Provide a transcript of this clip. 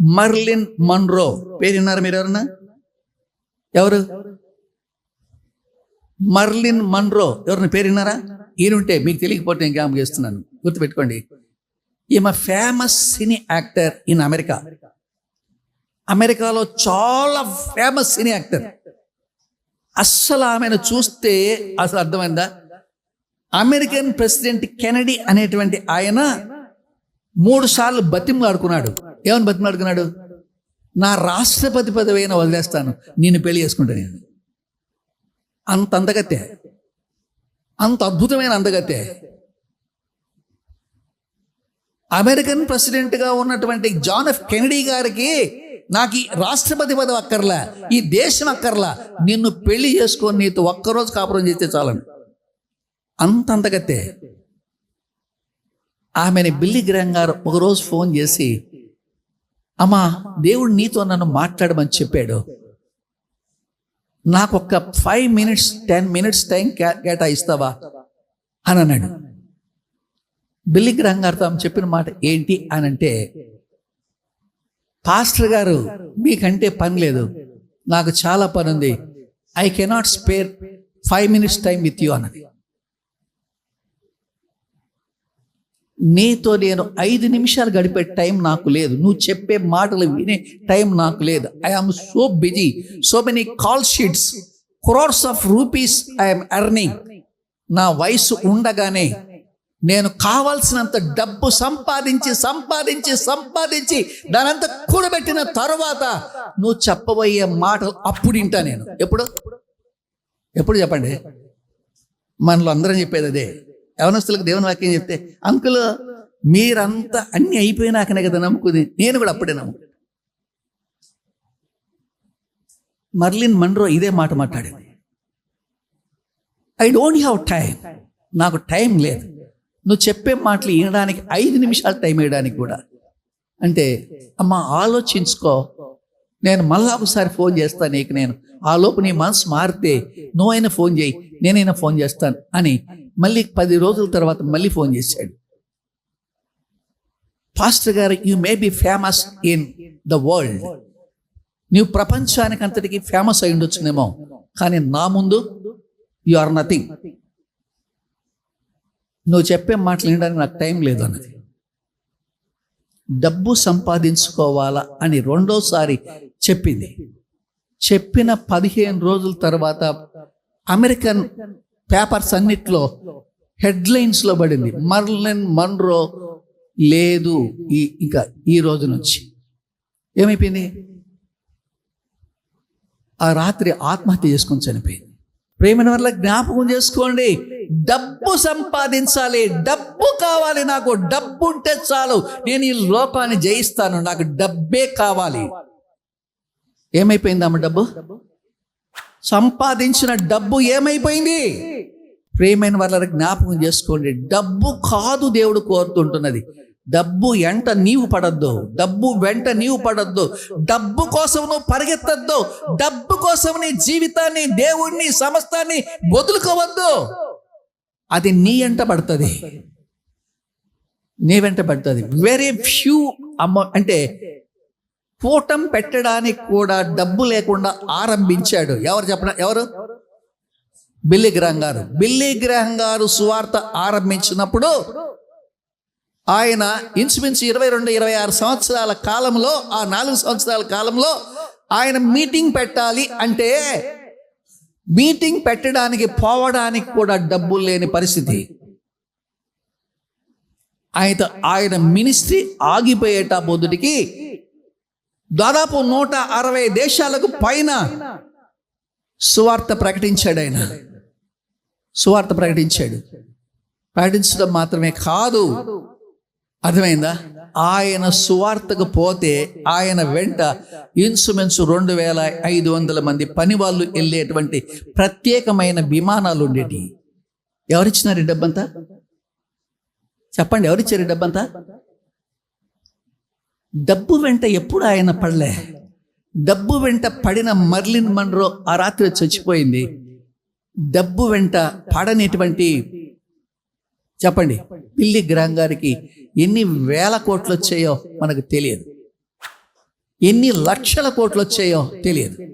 Marilyn Munro పేరు విన్నారా మీరు ఎవరన్నా ఎవరు? మర్లిన్ మన్రో ఎవరిని పేరు విన్నారా ఈయనుంటే మీకు తెలియకపోతే నేను జ్ఞాపకం చేస్తున్నాను. గుర్తుపెట్టుకోండి. ఈమె famous cine actor in America. అమెరికాలో చాలా ఫేమస్ సినీ యాక్టర్. అస్సలు ఆమెను చూస్తే అసలు అర్థమైందా? అమెరికన్ ప్రెసిడెంట్ కెనడీ అనేటువంటి ఆయన మూడు సార్లు బతిమలాడుకున్నాడు. ఏమని బతిమలాడుకున్నాడు? నా రాష్ట్రపతి పదవి అయినా వదిలేస్తాను. నేను పెళ్ళి చేసుకుంటాను నేను. అంత అందగతే అంత అద్భుతమైన అందగతే అమెరికన్ ప్రెసిడెంట్గా ఉన్నటువంటి జాన్ ఎఫ్ కెనడీ గారికి నాకు ఈ రాష్ట్రపతి పదవి అక్కర్లా ఈ దేశం అక్కర్లా. నిన్ను పెళ్ళి చేసుకొని నీతో ఒక్కరోజు కాపురం చేస్తే చాలని అంత అంతగతే ఆమెని బిల్లి గ్రహం గారు ఒకరోజు ఫోన్ చేసి అమ్మా దేవుడు నీతో నన్ను మాట్లాడమని చెప్పాడు. నాకు ఒక five minutes ten minutes time కే- కేటాయిస్తావా? అని అన్నాడు. బిల్లి గ్రహం ఆమె చెప్పిన మాట ఏంటి అని అంటే పాస్టర్ గారు మీకంటే పని లేదు. నాకు చాలా పని ఉంది I cannot spare five minutes time with you అన్నది. నీతో నేను ఐదు నిమిషాలు గడిపే టైం నాకు లేదు. నువ్వు చెప్పే మాటలు వినే టైం నాకు లేదు. I am so busy so many call sheets crores of rupees I'm earning నా వయసు ఉండగానే నేను కావాల్సినంత డబ్బు సంపాదించి సంపాదించి సంపాదించి దానంతా కూడబెట్టిన తర్వాత నువ్వు చెప్పబోయే మాటలు అప్పుడు వింటా నేను. ఎప్పుడు? ఎప్పుడు చెప్పండి? మనలో అందరం చెప్పేది అదే. యవనస్తులకు దేవుని వాక్యం చెప్తే అంకుల్ మీరంతా అన్ని అయిపోయినాకనే కదా నమ్ముకుంది నేను కూడా అప్పుడే నమ్ము మర్లిన్ మన్రో ఇదే మాట మాట్లాడింది. ఐ డోంట్ హ్యావ్ టైం నాకు టైం లేదు. నువ్వు చెప్పే మాటలు వినడానికి ఐదు నిమిషాలు టైం వేయడానికి కూడా. అంటే అమ్మ ఆలోచించుకో. నేను మళ్ళా ఒకసారి ఫోన్ చేస్తాను నీకు నేను. ఆ లోపు నీ మనసు మారితే నువ్వైనా ఫోన్ చేయి నేనైనా ఫోన్ చేస్తాను. అని మళ్ళీ పది రోజుల తర్వాత మళ్ళీ ఫోన్ చేశాడు. పాస్టర్ గారు you may be famous in the world నీవు ప్రపంచానికి అంతటికి ఫేమస్ అయి ఉండొచ్చునేమో కానీ నా ముందు యు ఆర్ నథింగ్ నువ్వు చెప్పే మాటలు వినడానికి నాకు టైం లేదు అన్నది. డబ్బు సంపాదించుకోవాలా? అని రెండోసారి చెప్పింది. చెప్పిన పదిహేను రోజుల తర్వాత అమెరికన్ పేపర్స్ అన్నిట్లో హెడ్లైన్స్లో పడింది. మర్లిన్ మన్రో లేదు ఈ ఇంకా ఈ రోజు నుంచి. ఏమైపోయింది? ఆ రాత్రి ఆత్మహత్య చేసుకొని చనిపోయింది. ప్రేమని వల్ల జ్ఞాపకం చేసుకోండి. డబ్బు సంపాదించాలి. డబ్బు కావాలి నాకు. డబ్బు ఉంటే చాలు. నేను ఈ లోకాన్ని జయిస్తాను. నాకు డబ్బే కావాలి. ఏమైపోయింది ఆమె డబ్బు? సంపాదించిన డబ్బు ఏమైపోయింది? ప్రేమైన వాళ్ళ జ్ఞాపకం చేసుకోండి. డబ్బు కాదు దేవుడు కోరుతుంటున్నది. డబ్బు ఎంట నీవు పడద్దు. డబ్బు వెంట నీవు పడద్దు. డబ్బు కోసం నువ్వు పరిగెత్తద్దు. డబ్బు కోసం నీ జీవితాన్ని దేవుణ్ణి సమస్తాన్ని వదులుకోవద్దు. అది నీ ఎంట పడుతుంది. నీ వెంట పడుతుంది. వెరీ ఫ్యూ అమ్మ అంటే కూటం పెట్టడానికి కూడా డబ్బు లేకుండా ఆరంభించాడు. ఎవరు చెప్పిన ఎవరు? బిల్లి గ్రహం గారు. బిల్లి గ్రహం గారు సువార్త ఆరంభించినప్పుడు ఆయన ఇంచుమించు ఇరవై రెండు ఇరవై ఆరు సంవత్సరాల కాలంలో ఆ నాలుగు సంవత్సరాల కాలంలో ఆయన మీటింగ్ పెట్టాలి అంటే మీటింగ్ పెట్టడానికి పోవడానికి కూడా డబ్బులు లేని పరిస్థితి. ఆయన ఆయన మినిస్ట్రీ ఆగిపోయేట బొద్దుడికి దాదాపు నూట అరవై దేశాలకు పైన సువార్త ప్రకటించాడు ఆయన. సువార్త ప్రకటించాడు. ప్రకటించడం మాత్రమే కాదు. అర్థమైందా? ఆయన సువార్తకు పోతే ఆయన వెంట ఇన్సుమెన్సు రెండు వేల ఐదు వందల మంది పని వాళ్ళు వెళ్ళేటువంటి ప్రత్యేకమైన విమానాలు ఉండేటి ఎవరిచ్చినారు డబ్బంతా? చెప్పండి ఎవరిచ్చారు డబ్బంతా? డబ్బు వెంట ఎప్పుడు ఆయన పడలే. డబ్బు వెంట పడిన మర్లిన్ మన్రో ఆ రాత్రి చచ్చిపోయింది. డబ్బు వెంట పడనిటువంటి చెప్పండి. పిల్లి గ్రహం గారికి ఎన్ని వేల కోట్లు వచ్చాయో మనకు తెలియదు. ఎన్ని లక్షల కోట్లు వచ్చాయో తెలియదు.